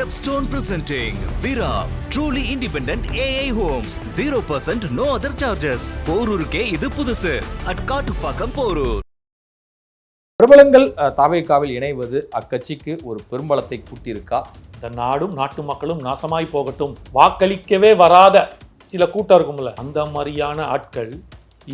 Stepstone presenting Vira truly independent AI homes. 0% no other charges. போரூருக்கே இது புதுசு. At Kattupakkam Porur பிரபலங்கள் தாவேக்காவில் தாவேகாவில் இணைவது அக்கட்சிக்கு ஒரு பெரும்பலத்தை கூட்டியிருக்கா? இந்த நாடும் நாட்டு மக்களும் நாசமாய் போகட்டும். வாக்களிக்கவே வராத சில கூட்டம் இருக்கும்ல. அந்த மாதிரியான ஆட்கள்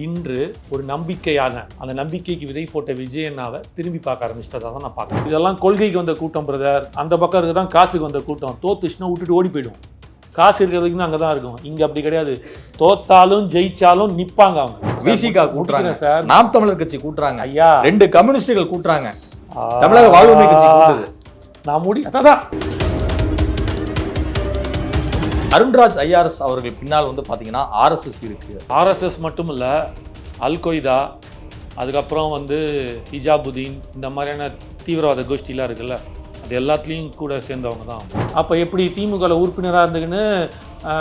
இன்று ஒரு நம்பிக்கையான அந்த நம்பிக்கைக்கு விதை போட்ட விஜயண்ணாவை திரும்பி பார்க்க ஆரம்பிச்சிட்டதா தான் நான் பார்க்குறேன். இதெல்லாம் கொள்கைக்கு வந்த கூட்டம் பிரதர் அந்த பக்கம் இருக்க தான் காசுக்கு வந்த கூட்டம். தோத்துச்சுன்னா விட்டுட்டு ஓடி போயிடும் காசு இருக்கிறதுக்கு தான் அங்கே தான் இருக்கும் இங்கே அப்படி கிடையாது. தோத்தாலும் ஜெயிச்சாலும் நிப்பாங்க அவங்க. விசிகா கூட்டுறாங்க. சார். நாம் தமிழர் கட்சி கூட்டுறாங்க. ஐயா. ரெண்டு கம்யூனிஸ்டுகள் கூட்டுறாங்க. தமிழக வாழ்வுரிமை கட்சி நான் முடி அதான். அருண்ராஜ் ஐஆர்எஸ் அவர்கள் பின்னால் வந்து பாத்தீங்கன்னா ஆர்எஸ்எஸ் இருக்கு. ஆர்எஸ்எஸ் மட்டும் இல்லை அல் கொய்தா அதுக்கப்புறம் வந்து ஹிஜாபுதீன் இந்த மாதிரியான தீவிரவாத கோஷ்டிலாம் இருக்குல்ல அது எல்லாத்துலேயும் கூட சேர்ந்தவங்க தான் அப்போ எப்படி திமுகவில் உறுப்பினராக இருந்துக்கின்னு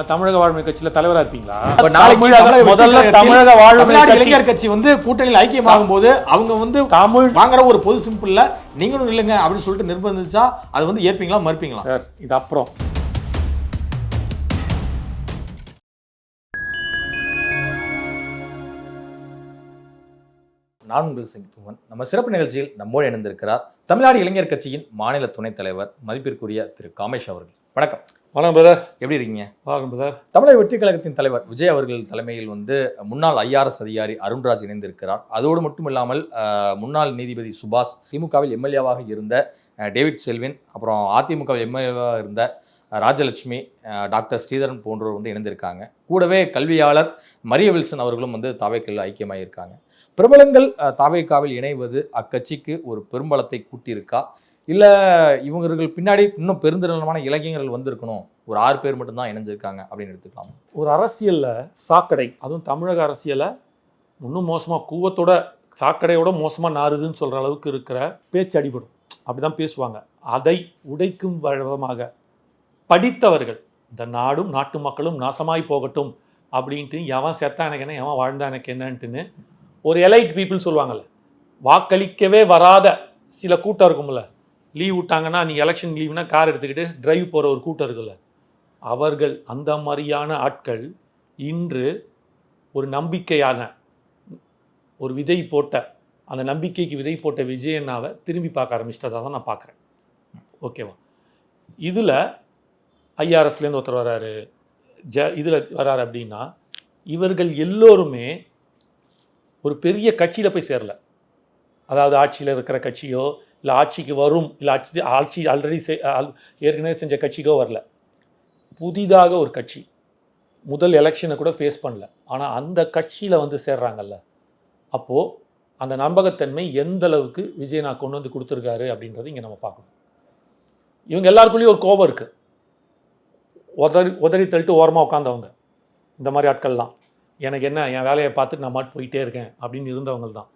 தமிழக வாழ்மை கட்சியில் தலைவராக இருப்பீங்களா? முதல்ல தமிழக வாழ்மை இளைஞர் கட்சி வந்து கூட்டணியில் ஐக்கியமாகும் போது அவங்க வந்து தமிழ் வாங்குற ஒரு பொது சிம்பிள்ல நீங்களும் இல்லைங்க அப்படின்னு சொல்லிட்டு நிர்பந்திச்சா அது வந்து ஏற்பீங்களா மறுப்பீங்களா? சார் இது அப்புறம். நான் உங்கள் சிங் துமன். நம்ம சிறப்பு நிகழ்ச்சியில் நம்மோடு இணைந்திருக்கிறார் தமிழ்நாடு இளைஞர் கட்சியின் மாநில துணைத் தலைவர் மதிப்பிற்குரிய திரு காமேஷ் அவர்கள். வணக்கம். வணக்கம் பிரதர் எப்படி இருக்கீங்க? வணக்கம் பிரதர் தமிழக வெற்றி கழகத்தின் தலைவர் விஜய் அவர்கள் தலைமையில் வந்து முன்னாள் ஐஆர்எஸ் அதிகாரி அருண்ராஜ் இணைந்திருக்கிறார். அதோடு மட்டும் இல்லாமல் முன்னாள் நீதிபதி சுபாஷ் திமுகவில் எம்எல்ஏவாக இருந்த டேவிட் செல்வின் அப்புறம் அதிமுக எம்எல்ஏவாக இருந்த ராஜலட்சுமி டாக்டர் ஸ்ரீதரன் போன்றோர் வந்து இணைந்திருக்காங்க. கூடவே கல்வியாளர் மரிய வில்சன் அவர்களும் வந்து தாவேக்கில் ஐக்கியமாயிருக்காங்க. பிரபலங்கள் தாவேக்காவில் இணைவது அக்கட்சிக்கு ஒரு பெரும்பலத்தை கூட்டியிருக்கா? இல்லை இவங்களுக்கு பின்னாடி இன்னும் பெருந்திரளமான இளைஞர்கள் வந்திருக்கணும் ஒரு ஆறு பேர் மட்டும்தான் இணைஞ்சிருக்காங்க அப்படின்னு எடுத்துக்கலாம்? ஒரு அரசியலில் சாக்கடை அதுவும் தமிழக அரசியலை இன்னும் மோசமாக கூவத்தோட சாக்கடையோட மோசமாக நாறுதுன்னு சொல்கிற அளவுக்கு இருக்கிற பேச்சு அடிபடும். அப்படிதான் பேசுவாங்க. அதை உடைக்கும் விதமாக படித்தவர்கள் இந்த நாடும் நாட்டு மக்களும் நாசமாய் போகட்டும் அப்படின்ட்டு எவன் செத்தா எனக்கு என்ன எவன் வாழ்ந்தா எனக்கு என்னன்ட்டுன்னு ஒரு எலைட் பீப்புள் சொல்லுவாங்கல்ல வாக்களிக்கவே வராத சில கூட்டம் இருக்கும்ல. லீவ் விட்டாங்கன்னா நீங்கள் எலெக்ஷன் லீவ்னா கார் எடுத்துக்கிட்டு டிரைவ் போகிற ஒரு கூட்டம் இருக்குல்ல. அவர்கள் அந்த மாதிரியான ஆட்கள் இன்று ஒரு நம்பிக்கையான ஒரு விதை போட்ட அந்த நம்பிக்கைக்கு விதை போட்ட விஜயண்ணாவை திரும்பி பார்க்க ஆரம்பிச்சிட்டதாக தான் நான் பார்க்குறேன். ஓகேவா? இதில் ஐஆர்எஸ்லேருந்து ஒருத்தர் வராரு. ஜ இதில் வராரு அப்படின்னா இவர்கள் எல்லோருமே ஒரு பெரிய கட்சியில் போய் சேரல. அதாவது ஆட்சியில் இருக்கிற கட்சியோ இல்லை ஆட்சிக்கு வரும் இல்லை ஆட்சி ஆட்சி ஆல்ரெடி ஏற்கனவே செஞ்ச கட்சிக்கோ வரல. புதிதாக ஒரு கட்சி. முதல் எலெக்ஷனை கூட ஃபேஸ் பண்ணல. ஆனால் அந்த கட்சியில் வந்து சேர்றாங்கல்ல. அப்போது அந்த நம்பகத்தன்மை எந்த அளவுக்கு விஜய் நான் கொண்டு வந்து கொடுத்துருக்காரு அப்படின்றது இங்கே நம்ம பார்க்கணும். இவங்க எல்லாருக்குள்ளேயும் ஒரு கோபம் இருக்குது உதறி உதறி தள்ளிட்டு ஓரமாக உட்காந்தவங்க இந்த மாதிரி ஆட்கள்லாம். எனக்கு என்ன என் வேலையை பார்த்துட்டு நான் மாட்டு போயிட்டே இருக்கேன் அப்படின்னு இருந்தவங்க தான்.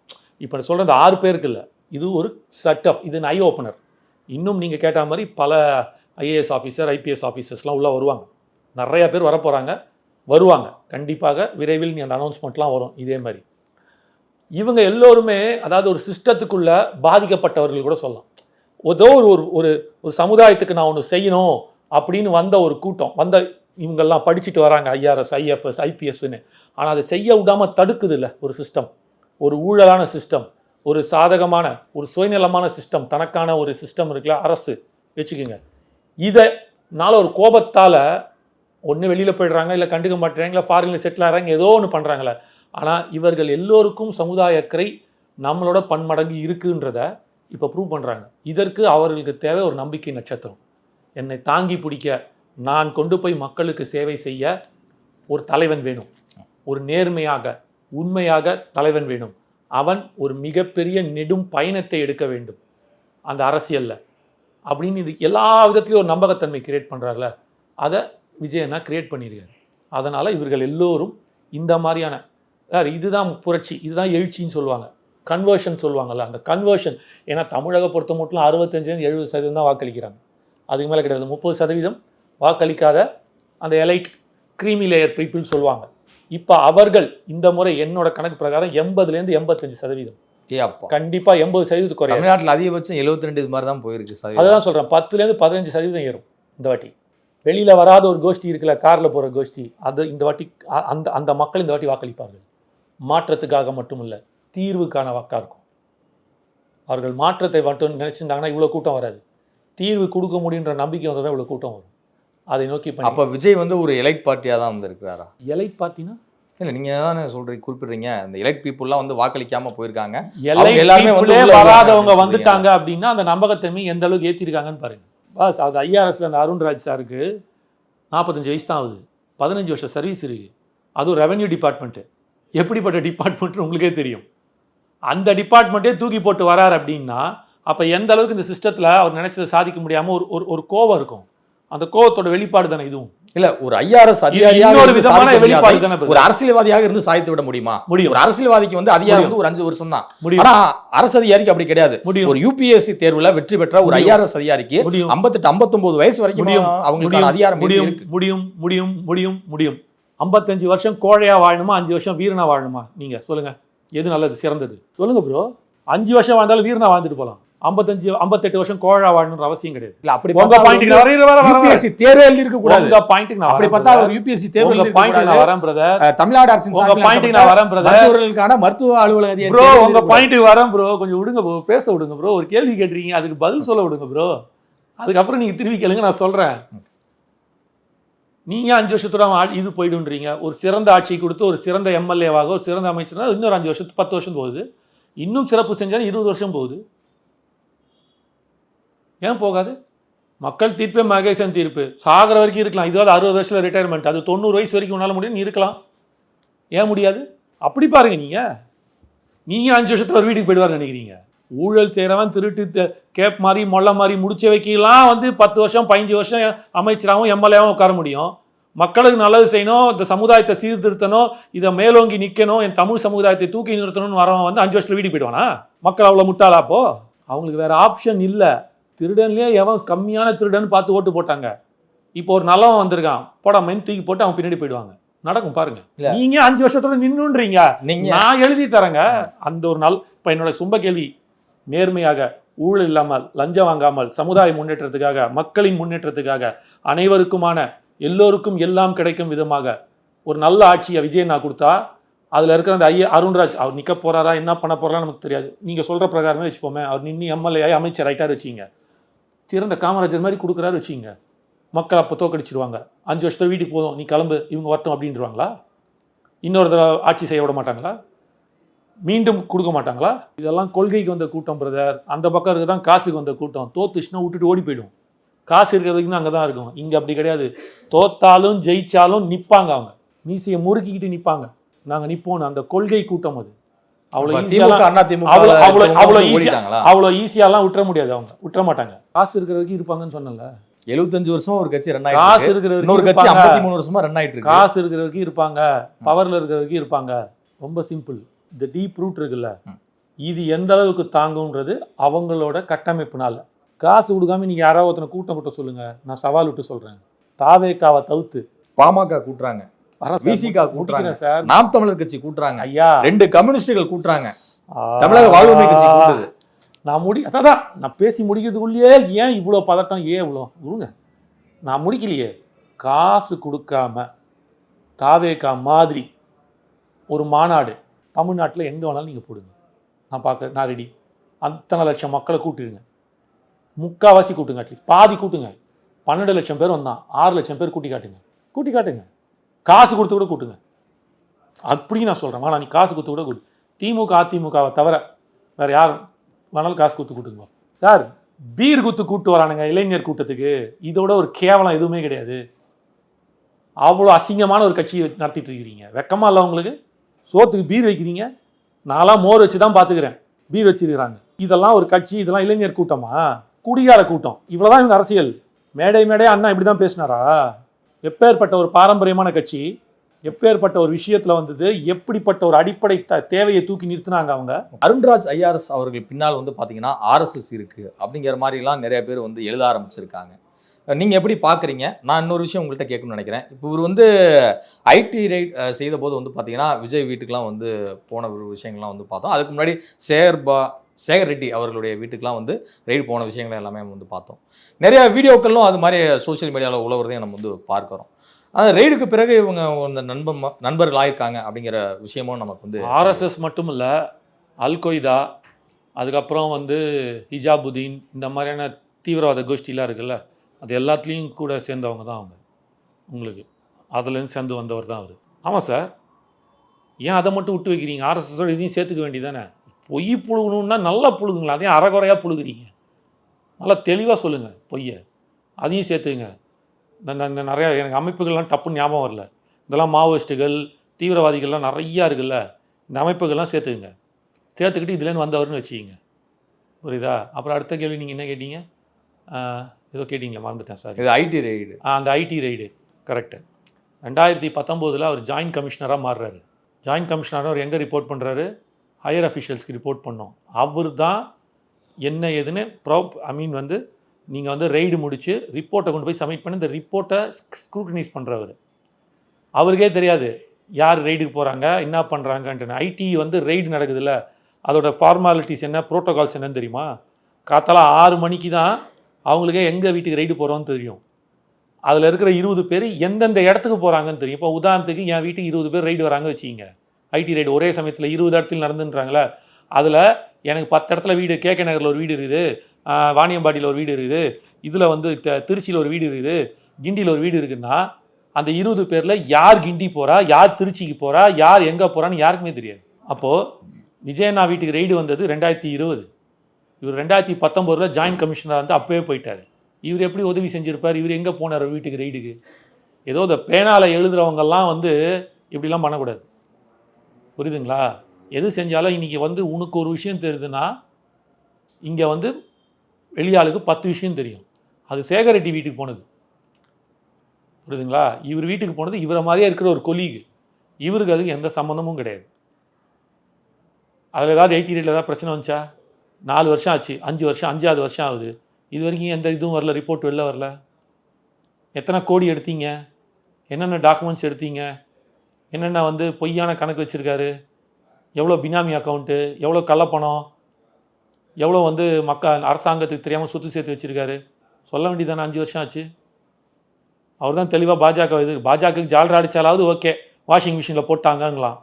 இப்போ சொல்கிறது ஆறு பேருக்கு இல்லை. இது ஒரு செட் ஆஃப் இது ஐ ஓப்பனர் இன்னும் நீங்கள் கேட்ட மாதிரி பல ஐஏஎஸ் ஆஃபீஸர் ஐபிஎஸ் ஆஃபீஸர்ஸ்லாம் உள்ளே வருவாங்க. நிறையா பேர் வரப்போகிறாங்க வருவாங்க. கண்டிப்பாக விரைவில் நீ அந்த அனௌன்ஸ்மெண்ட்லாம் வரும். இதே மாதிரி. இவங்க எல்லோருமே அதாவது ஒரு சிஸ்டத்துக்குள்ள பாதிக்கப்பட்டவர்கள் கூட சொல்லலாம். ஏதோ ஒரு ஒரு ஒரு ஒரு சமுதாயத்துக்கு நான் ஒன்று செய்யணும் அப்படின்னு வந்த ஒரு கூட்டம் வந்த இவங்கெல்லாம் படிச்சுட்டு வராங்க ஐஆர்எஸ் ஐஎஃப்எஸ் ஐபிஎஸ்ன்னு ஆனால் அதை செய்ய விடாமல் தடுக்குது இல்லை ஒரு சிஸ்டம். ஒரு ஊழலான சிஸ்டம் ஒரு சாதகமான ஒரு சுயநலமான சிஸ்டம் தனக்கான ஒரு சிஸ்டம் இருக்குல்ல அரசு. வச்சுக்கோங்க. இதை ஒரு கோபத்தால் ஒன்று வெளியில் போயிடுறாங்க இல்லை கண்டுக்க மாட்டேறாங்க இல்லை ஃபாரினில் செட்டில் ஆகிறாங்க ஏதோ ஒன்று பண்ணுறாங்களே ஆனால் இவர்கள் எல்லோருக்கும் சமுதாய அக்கறை நம்மளோட பன்மடங்கு இருக்குன்றத இப்போ ப்ரூவ் பண்ணுறாங்க இதற்கு அவர்களுக்கு தேவை ஒரு நம்பிக்கை நட்சத்திரம். என்னை தாங்கி பிடிக்க நான் கொண்டு போய் மக்களுக்கு சேவை செய்ய ஒரு தலைவன் வேணும். ஒரு நேர்மையாக உண்மையாக தலைவன் வேணும். அவன் ஒரு மிகப்பெரிய நெடும் பயணத்தை எடுக்க வேண்டும். அந்த அரசியலில். அப்படின்னு இது எல்லா விதத்துலையும் ஒரு நம்பகத்தன்மை கிரியேட் பண்ணுறாருல அதை விஜயண்ணா கிரியேட் பண்ணியிருக்காரு அதனால் இவர்கள் எல்லோரும் இந்த மாதிரியான சார் இதுதான் புரட்சி இதுதான் எழுச்சின்னு சொல்லுவாங்க. கன்வர்ஷன் சொல்லுவாங்கல்ல அந்த கன்வர்ஷன் ஏன்னா தமிழக பொறுத்த மட்டும் அறுபத்தஞ்சுலேருந்து எழுபது சதவீதம் தான் வாக்களிக்கிறாங்க. அதுக்கு மேலே கிடையாது முப்பது சதவீதம் வாக்களிக்காத அந்த எலைட் க்ரீமி லேயர் பீப்புள் சொல்லுவாங்க. இப்போ அவர்கள் இந்த முறை என்னோட கணக்கு பிரகாரம் எண்பதுலேருந்து எண்பத்தஞ்சு சதவீதம். ஏ அப்பா. கண்டிப்பா எண்பது சதவீதம் குறையும் தமிழ்நாட்டில் அதிகபட்சம் 72 ரெண்டு இது மாதிரி தான் போயிருக்கு அதுதான் சொல்றேன் பத்துலேருந்து பதினஞ்சு சதவீதம் ஏறும் இந்த வாட்டி. வெளியில வராத ஒரு கோஷ்டி இருக்குல்ல கார்ல போற கோஷ்டி அது இந்த வாட்டி அந்த அந்த மக்கள் இந்த வாட்டி வாக்களிப்பார்கள். மாற்றத்துக்காக மட்டுமல்ல தீர்வுக்கான வாக்கா இருக்கும். அவர்கள் மாற்றத்தை மட்டும் நினைச்சிருந்தாங்கன்னா இவ்வளவு கூட்டம் வராது. தீர்வு கொடுக்க முடியுன்ற நம்பிக்கை வந்தால் தான் இவ்வளவு கூட்டம் வரும். அதை நோக்கி அப்ப விஜய் வந்து ஒரு எலைட் பார்ட்டியா தான் வந்து இருக்கிறாரா எலைட் பார்ட்டினா இல்ல நீங்க தானே சொல்றீங்க குறிப்பிடுறீங்க. இந்த எலைட் பீப்புள்லாம் வந்து வாக்களிக்காம போயிருக்காங்க. எல்லை அவங்க எல்லாருமே வந்து peopleே உள்ள வராதவங்க வந்துட்டாங்க அப்படின்னா அந்த நம்பகத்தன்மை எந்த அளவுக்கு ஏற்றிருக்காங்கன்னு பாருங்க. பாஸ் அது ஐஆர்எஸ்ல அந்த அருண்ராஜ் சாருக்கு நாற்பத்தஞ்சு வயசு தான் ஆகுது. பதினஞ்சு வருஷம் சர்வீஸ் இருக்கு. அதுவும் ரெவென்யூ டிபார்ட்மெண்ட்டு எப்படிப்பட்ட டிபார்ட்மெண்ட் உங்களுக்கே தெரியும். அந்த டிபார்ட்மெண்ட்டே தூக்கி போட்டு வரார் அப்படின்னா அப்போ எந்த அளவுக்கு இந்த சிஸ்டத்தில் அவர் நினைச்சதை சாதிக்க முடியாமல் ஒரு ஒரு ஒரு கோவம் இருக்கும். அந்த கோவத்தோட வெளிப்பாடு தானே இதுவும். இல்ல ஒரு ஐஆர்எஸ் அதிகாரியாக ஒரு அரசியல்வாதியாக இருந்து சாதித்து விட முடியுமா? முடியும். ஒரு அரசியல்வாதிக்கு வந்து அதிகாரம். வந்து ஒரு அஞ்சு வருஷம் தான் முடியும். ஆனா அரசு அதிகாரிக்கு அப்படி கிடையாது. முடியும். ஒரு யூபிஎஸ்சி தேர்வுல வெற்றி பெற்ற ஒரு. ஐஆர்எஸ் அதிகாரிக்கு முடியும். 58 59 வயசு வரைக்கும் முடியும். அவங்களுக்கான அதிகாரம் முடியும். முடியும். முடியும். முடியும். முடியும். ஐம்பத்தஞ்சு வருஷம் கோழையா வாழணுமா? அஞ்சு வருஷம் வீரனா வாழணுமா? நீங்க சொல்லுங்க. எது நல்லது? சிறந்தது. சொல்லுங்க ப்ரோ அஞ்சு வருஷம் வாழ்ந்தாலும் வீரனா வாழ்ந்துட்டு போலாம். ஐம்பத்தஞ்சு ஐம்பத்தெட்டு வருஷம் கோழா வாழணுன்ற அவசியம் கிடையாது. இல்ல அப்படி உங்க வரேன், வரேன், வரேன். யூபிஎஸ்சி தேர்வு எழுதி இருக்க கூடாது. உங்க பாயிண்ட்டுக்கு நான் அப்படி பார்த்தா. ஒரு யூபிஎஸ்சி தேர்வு உங்க எழுதி பாயிண்ட்டுக்கு நான் வரேன் பிரதர் தமிழ்நாடு அரசின் உங்க சார்பில் பாயிண்ட்டுக்கு நான் வரேன் பிரதர் மருத்துவர்களுக்கான மருத்துவ அலுவலக ப்ரோ உங்க எழுதி பாயிண்ட்டுக்கு வரேன் ப்ரோ கொஞ்சம் விடுங்க ப்ரோ பேச விடுங்க ப்ரோ ஒரு கேள்வி கேட்டிருக்கீங்க அதுக்கு பதில் சொல்ல விடுங்க ப்ரோ அதுக்கப்புறம் நீங்க திரும்பி கேளுங்க நான் சொல்றேன். நீங்கள் அஞ்சு வருஷத்தோட இது போயிடுன்றீங்க ஒரு சிறந்த ஆட்சி கொடுத்து ஒரு சிறந்த எம்எல்ஏவாக ஒரு சிறந்த அமைச்சர்னா இன்னொரு அஞ்சு வருஷத்து பத்து வருஷம் போகுது. இன்னும் சிறப்பு செஞ்சால் இருபது வருஷம் போகுது. ஏன் போகாது? மக்கள் தீர்ப்பே மகேசன் தீர்ப்பு. சாகிற வரைக்கும் இருக்கலாம். இதுவாது அறுபது வருஷத்தில் ரிட்டையர்மெண்ட் அது தொண்ணூறு வயசு வரைக்கும் உன்னால் முடியும் இருக்கலாம். ஏன் முடியாது? அப்படி பாருங்கள் நீங்கள் நீங்கள் அஞ்சு வருஷத்தில் ஒரு வீட்டுக்கு போயிடுவார்னு நினைக்கிறீங்க. ஊழல் செய்கிறவன் திருட்டு கேப் மாதிரி மொள்ள மாதிரி முடிச்ச வைக்கலாம் வந்து பத்து வருஷம் பதினஞ்சு வருஷம் அமைச்சராகவும் எம்எல்ஏவும் உட்கார முடியும். மக்களுக்கு நல்லது செய்யணும் இந்த சமுதாயத்தை சீர்திருத்தணும் இதை மேலோங்கி நிற்கணும் என் தமிழ் சமுதாயத்தை தூக்கி நிறுத்தணும்னு வரவன் வந்து அஞ்சு வருஷத்துல வீட்டுக்கு போயிடுவானா? மக்கள் அவ்வளோ முட்டாளா அப்போ? அவங்களுக்கு வேற ஆப்ஷன் இல்லை. திருடன்லயே எவன் கம்மியான திருடன் பார்த்து ஓட்டு போட்டாங்க. இப்போ ஒரு நல்லவன் வந்திருக்கான். போடா மென் தூக்கி போட்டு அவன் பின்னாடி போயிடுவாங்க. நடக்கும் பாருங்க. நீங்க அஞ்சு வருஷத்துல நின்னுன்றீங்க. நீங்க. நான் எழுதி தரேங்க. அந்த ஒரு நாள் இப்போ என்னோட சும்ப கேள்வி. நேர்மையாக ஊழல் இல்லாமல் லஞ்சம் வாங்காமல் சமுதாய முன்னேற்றத்துக்காக மக்களின் முன்னேற்றத்துக்காக அனைவருக்குமான எல்லோருக்கும் எல்லாம் கிடைக்கும் விதமாக ஒரு நல்ல ஆட்சியை விஜய் நான் கொடுத்தா அதில் இருக்கிற அந்த ஐயா அருண்ராஜ் அவர் நிற்க போகிறாரா என்ன பண்ண போகிறாரா நமக்கு தெரியாது. நீங்கள் சொல்கிற பிரகாரமே வச்சுப்போமே அவர் நின்று எம்எல்ஏ அமைச்சர் ஆகிட்டார் வச்சிங்க திறந்த காமராஜர் மாதிரி கொடுக்குறாரு வச்சிங்க மக்கள் அப்போ தோக்கடிச்சிருவாங்க. அஞ்சு வருஷத்தில் வீட்டுக்கு போதும் நீ கிளம்பு இவங்க வரட்டும் அப்படின்றவாங்களா? இன்னொரு தடவை ஆட்சி செய்ய விட மாட்டாங்களா? மீண்டும் கொடுக்க மாட்டாங்களா? இதெல்லாம் கொள்கைக்கு வந்த கூட்டம் பிரதர் அந்த பக்கம் இருக்க தான் காசுக்கு வந்த கூட்டம். தோத்துச்சுன்னா விட்டுட்டு ஓடி போயிடும். காசு இருக்கிறதுக்கு அங்கே தான் இருக்கும் இங்கே அப்படி கிடையாது. தோத்தாலும் ஜெயிச்சாலும் நிற்பாங்க அவங்க. மீசையை முறுக்கிக்கிட்டு நிற்பாங்க நாங்கள் நிற்போம் அந்த கொள்கை கூட்டம் அது. அவ்வளோ அவ்வளோ ஈஸியாக அவ்வளோ ஈஸியாலாம் விட்டுற முடியாது அவங்க. விட்டுற மாட்டாங்க. காசு இருக்கிற வரைக்கும் இருப்பாங்கன்னு சொன்னல 75 வருஷமா ஒரு கட்சி ரன் காசு இருக்கிற இன்னொரு கட்சி இருப்பாங்க. 53 வருஷமா ரன் ஆயிட்டு இருக்கு. காசு இருக்கிற வரைக்கும் இருப்பாங்க. பவர்ல இருக்கிற வரைக்கும் இருப்பாங்க. ரொம்ப சிம்பிள் இந்த டீப் ரூட் இருக்குல்ல. இது எந்த அளவுக்கு தாங்கும்ன்றது அவங்களோட கட்டமைப்புனால. காசு கொடுக்காம நீங்க யாராவது ஒருத்தனை கூட்டம் போட்டு சொல்லுங்க நான் சவால் விட்டு சொல்றேன். தாவேக்காவை தவிர்த்து. பாமக கூட்டுறாங்க. VCK கூட்டுறாங்க. சார். நாம் தமிழர் கட்சி கூட்டுறாங்க. ஐயா. ரெண்டு கம்யூனிஸ்டுகள் கூட்டுறாங்க. தமிழக வாழ்வுரிமை கட்சி கூட்டுது. நான் முடி அதான் நான் பேசி முடிக்கிறதுக்குள்ளேயே ஏன் இவ்வளோ பதட்டம் ஏன் இவ்வளோ? விடுங்க நான் முடிக்கலையே. காசு கொடுக்காம தாவேக்கா மாதிரி ஒரு மாநாடு தமிழ்நாட்டில் எங்கே வேணாலும் நீங்கள் போடுங்க. நான் பார்க்க நான் ரெடி அத்தனை லட்சம் மக்களை கூட்டிடுங்க முக்காவாசி கூட்டுங்க அட்லீஸ்ட் பாதி கூட்டுங்க. பன்னெண்டு லட்சம் பேர் வந்தான் ஆறு லட்சம் பேர் கூட்டி காட்டுங்க. கூட்டி காட்டுங்க. காசு கொடுத்து கூட கூட்டுங்க. அப்படின்னு நான் சொல்கிறேன் ஆனால் நீ காசு கொடுத்து கூட கூட்டு. திமுக அதிமுகவை தவிர வேறு யார் வேணாலும் காசு கொடுத்து கூட்டுங்க. சார் பீர் குத்து கூட்டு வரானுங்க இளைஞர் கூட்டத்துக்கு. இதோட ஒரு கேவலம் எதுவுமே கிடையாது. அவ்வளோ அசிங்கமான ஒரு கட்சி நடத்திட்டு இருக்கிறீங்க. வெக்கமாக இல்லை உங்களுக்கு? சோத்துக்கு பீர் வைக்கிறீங்க? நான்லாம் மோர் வச்சு தான் பார்த்துக்கிறேன் பீர் வச்சிருக்கிறாங்க. இதெல்லாம் ஒரு கட்சி இதெல்லாம் இளைஞர் கூட்டமா? குடிகார கூட்டம். இவ்வளோதான் இவங்க அரசியல். மேடை மேடை அண்ணா இப்படி தான் பேசினாரா? எப்பேற்பட்ட ஒரு பாரம்பரியமான கட்சி எப்பேற்பட்ட ஒரு விஷயத்தில் வந்தது எப்படிப்பட்ட ஒரு அடிப்படை த தேவையை தூக்கி நிறுத்தினாங்க அவங்க? அருண்ராஜ் ஐஆர்எஸ் அவர்கள் பின்னால் வந்து பார்த்தீங்கன்னா ஆர்எஸ்எஸ் இருக்குது அப்படிங்கிற மாதிரிலாம் நிறைய பேர் வந்து எழுத ஆரம்பிச்சிருக்காங்க. நீங்கள் எப்படி பார்க்குறீங்க நான் இன்னொரு விஷயம் உங்கள்கிட்ட கேட்கணும்னு நினைக்கிறேன். இப்போ இவர் வந்து ஐடி ரைட் செய்த போது வந்து பார்த்தீங்கன்னா விஜய் வீட்டுக்கெலாம் வந்து போன ஒரு விஷயங்கள்லாம் வந்து பார்த்தோம். அதுக்கு முன்னாடி சேர்பா சேகர் ரெட்டி அவர்களுடைய வீட்டுக்கெலாம் வந்து ரைடு போன விஷயங்கள் எல்லாமே வந்து பார்த்தோம். நிறைய வீடியோக்களும் அது மாதிரி சோஷியல் மீடியாவில் உழவுறதையும் நம்ம வந்து பார்க்குறோம். அந்த ரெய்டுக்கு பிறகு இவங்க இந்த நண்பன் நண்பர்கள் ஆயிருக்காங்க அப்படிங்கிற விஷயமும் நமக்கு வந்து ஆர்எஸ்எஸ் மட்டும் இல்லை அல் கொய்தா அதுக்கப்புறம் வந்து ஹிஜாபுதீன் இந்த மாதிரியான தீவிரவாத கோஷ்டிலாம் இருக்குல்ல அது எல்லாத்துலேயும் கூட சேர்ந்தவங்க தான் அவங்க. உங்களுக்கு. அதுலேருந்து சேர்ந்து வந்தவர் தான் அவர். ஆமாம் சார். ஏன் அதை மட்டும் விட்டு வைக்கிறீங்க? ஆர்எஸ்எஸோட இதையும் சேர்த்துக்க வேண்டியதானே பொய் புழுகணுன்னா நல்லா புழுகுங்களா? அதையும் அறகுறையாக புழுகிறீங்க. நல்லா தெளிவாக சொல்லுங்கள் பொய்யை. அதையும் சேர்த்துங்க இந்த இந்த- நிறையா எனக்கு அமைப்புகள்லாம் டப்புன்னு ஞாபகம் வரல. இதெல்லாம் மாவோயிஸ்ட்டுகள் தீவிரவாதிகள்லாம் நிறையா இருக்குல்ல. இந்த அமைப்புகள்லாம் சேர்த்துக்குங்க. சேர்த்துக்கிட்டு இதுலேருந்து வந்தவர்னு வச்சுக்கிங்க. புரியுதா? அப்புறம் அடுத்த கேள்வி நீங்கள் என்ன கேட்டீங்க? ஏதோ கேட்டிங்களா? மறந்துட்டேன் சார் இது ஐடி ரெய்டு அந்த ஐடி ரைடு கரெக்டு ரெண்டாயிரத்தி பத்தொம்போதில் அவர் ஜாயின்ட் கமிஷனராக மாறுறாரு. ஜாயின்ட் கமிஷனராக அவர் எங்கே ரிப்போர்ட் பண்ணுறாரு ஹையர் அஃபிஷியல்ஸ்க்கு ரிப்போர்ட் பண்ணோம். அவர் தான் என்ன ஏதுன்னு ப்ரோ ஐ மீன் வந்து நீங்கள் வந்து ரெய்டு முடிச்சு ரிப்போர்ட்டை கொண்டு போய் சப்மிட் பண்ணி இந்த ரிப்போர்ட்டை ஸ்க்ரூட்டனைஸ் பண்ணுறவர் அவருக்கே தெரியாது யார் ரெய்டுக்கு போகிறாங்க என்ன பண்ணுறாங்கன்ட்டு ஐடி வந்து ரெய்டு நடக்குதுல்ல அதோட ஃபார்மாலிட்டிஸ் என்ன ப்ரோட்டோகால்ஸ் என்னன்னு தெரியுமா? காத்தால ஆறு மணிக்கு தான் அவங்களுக்கே எங்கே வீட்டுக்கு ரைடு போகிறோன்னு தெரியும். அதில் இருக்கிற இருபது பேர் எந்தெந்த இடத்துக்கு போகிறாங்கன்னு தெரியும். இப்போ உதாரணத்துக்கு என் வீட்டுக்கு இருபது பேர் ரைடு வராங்க வச்சுக்கிங்க. ஐடி ரைடு ஒரே சமயத்தில் இருபது இடத்துல நடந்துன்றாங்களே அதில் எனக்கு பத்து இடத்துல வீடு கே கே நகரில் ஒரு வீடு இருக்குது. வாணியம்பாடியில் ஒரு வீடு இருக்குது. இதில் வந்து த- திருச்சியில் ஒரு வீடு இருக்குது. கிண்டியில் ஒரு வீடு இருக்குன்னா அந்த இருபது பேரில் யார் கிண்டி போகிறா யார் திருச்சிக்கு போகிறா யார் எங்கே போகிறான்னு யாருக்குமே தெரியாது. அப்போது விஜயண்ணா வீட்டுக்கு ரைடு வந்தது ரெண்டாயிரத்தி இருபது. இவர் ரெண்டாயிரத்தி பத்தொம்போதில் ஜாயின்ட் கமிஷனராக இருந்து அப்போவே போயிட்டார். இவர் எப்படி உதவி செஞ்சிருப்பார்? இவர் எங்கே போனார் வீட்டுக்கு ரைடுக்கு? ஏதோ இந்த பேனாவில் எழுதுகிறவங்கெல்லாம் வந்து இப்படிலாம் பண்ணக்கூடாது. புரியுதுங்களா? எது செஞ்சாலும் இன்றைக்கி வந்து உனக்கு ஒரு விஷயம் தெரியுதுன்னா இங்கே வந்து வெளியாளுக்கு பத்து விஷயம் தெரியும். அது சேகர் ரெட்டி வீட்டுக்கு போனது. புரியுதுங்களா? இவர் வீட்டுக்கு போனது இவரை மாதிரியே இருக்கிற ஒரு கொலீகு இவருக்கு அதுக்கு எந்த சம்மந்தமும் கிடையாது. அதில் ஏதாவது எயிட்டி ரேட்டில் ஏதாவது பிரச்சனை வந்துச்சா? நாலு வருஷம் ஆச்சு அஞ்சு வருஷம் அஞ்சாவது வருஷம் ஆகுது. இது வரைக்கும் எந்த இதுவும் வரல ரிப்போர்ட் வெளில வரல. எத்தனை கோடி எடுத்தீங்க? என்னென்ன டாக்குமெண்ட்ஸ் எடுத்தீங்க? என்னென்ன வந்து பொய்யான கணக்கு வச்சுருக்காரு? எவ்வளோ பினாமி அக்கௌண்ட்டு எவ்வளோ கள்ளப்பணம் எவ்வளோ வந்து மக்கள் அரசாங்கத்துக்கு தெரியாமல் சொத்து சேர்த்து வச்சுருக்காரு. சொல்ல வேண்டியதானே அஞ்சு வருஷம் ஆச்சு. அவர் தான் தெளிவாக பாஜக இது பாஜகவுக்கு ஜால்ரா அடித்தாலாவது ஓகே. வாஷிங் மிஷினில் போட்டாங்கங்களாம்.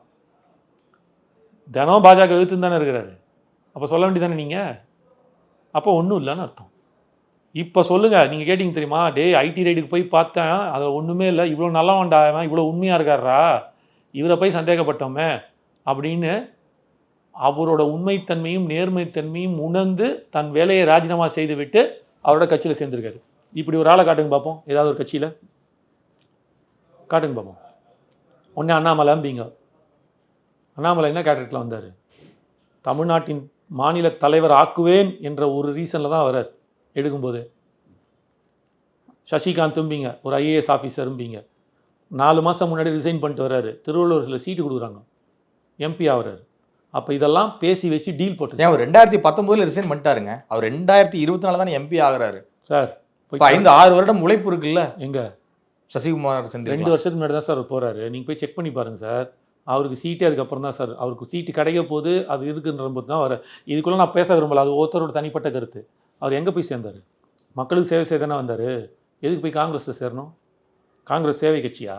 தினம் பாஜக எதிர்த்து தானே இருக்கிறாரு. அப்போ சொல்ல வேண்டியதானே நீங்கள் அப்போ ஒன்றும் இல்லைன்னு அர்த்தம். இப்போ சொல்லுங்கள் நீங்கள் கேட்டிங்க தெரியுமா? டேய் ஐடி ரைடுக்கு போய் பார்த்தேன் அதில் ஒன்றுமே இல்லை. இவ்வளோ நல்லவன்டா அவன் இவ்வளோ உண்மையாக இருக்காரா? இவரை போய் சந்தேகப்பட்டோமே அப்படின்னு அவரோட உண்மைத்தன்மையும் நேர்மைத்தன்மையும் உணர்ந்து தன் வேலையை ராஜினாமா செய்துவிட்டு அவரோட கட்சியில் சேர்ந்துருக்காரு. இப்படி ஒரு ஆளை காட்டுங்க பார்ப்போம் ஏதாவது ஒரு கட்சியில்? காட்டுங்க பார்ப்போம் ஒன்று அண்ணாமலைம்பிங்க அண்ணாமலை என்ன கேரக்டரில் வந்தார்? தமிழ்நாட்டின் மாநில தலைவர் ஆக்குவேன் என்ற ஒரு ரீசனில் தான் வரார் எடுக்கும்போது. சசிகாந்த்ம்பிங்க ஒரு ஐஏஎஸ் ஆஃபீஸரும்பிங்க நாலு மாதம் முன்னாடி ரிசைன் பண்ணிட்டு வர்றாரு. திருவள்ளூரில் சீட்டு கொடுக்குறாங்க. எம்பி ஆகுறாரு. அப்போ இதெல்லாம் பேசி வச்சு டீல் போட்டு அவர் ரெண்டாயிரத்தி பத்தொன்பதுல ரிசைன் பண்ணிட்டாருங்க. அவர் ரெண்டாயிரத்தி இருபத்தி நாலு தானே எம்பி ஆகுறாரு. சார் இப்போ ஐந்து ஆறு வருடம் உழைப்பு இருக்குல்ல. எங்க? சசிகுமார் ரெண்டு வருஷத்துக்கு முன்னாடி தான் சார் அவர் போகிறாரு நீங்கள் போய் செக் பண்ணி பாருங்க சார். அவருக்கு சீட்டே அதுக்கப்புறம் தான் சார் அவருக்கு சீட்டு கிடைக்க போது அது இருக்குன்ற போது தான் வர. இதுக்குள்ளே நான் பேச விரும்பல. அது ஒருத்தரோட தனிப்பட்ட கருத்து. அவர் எங்கே போய் சேர்ந்தார்? மக்களுக்கு சேவை செய்ய தானே வந்தார்? எதுக்கு போய் காங்கிரஸில் சேரணும்? காங்கிரஸ் சேவை கட்சியா?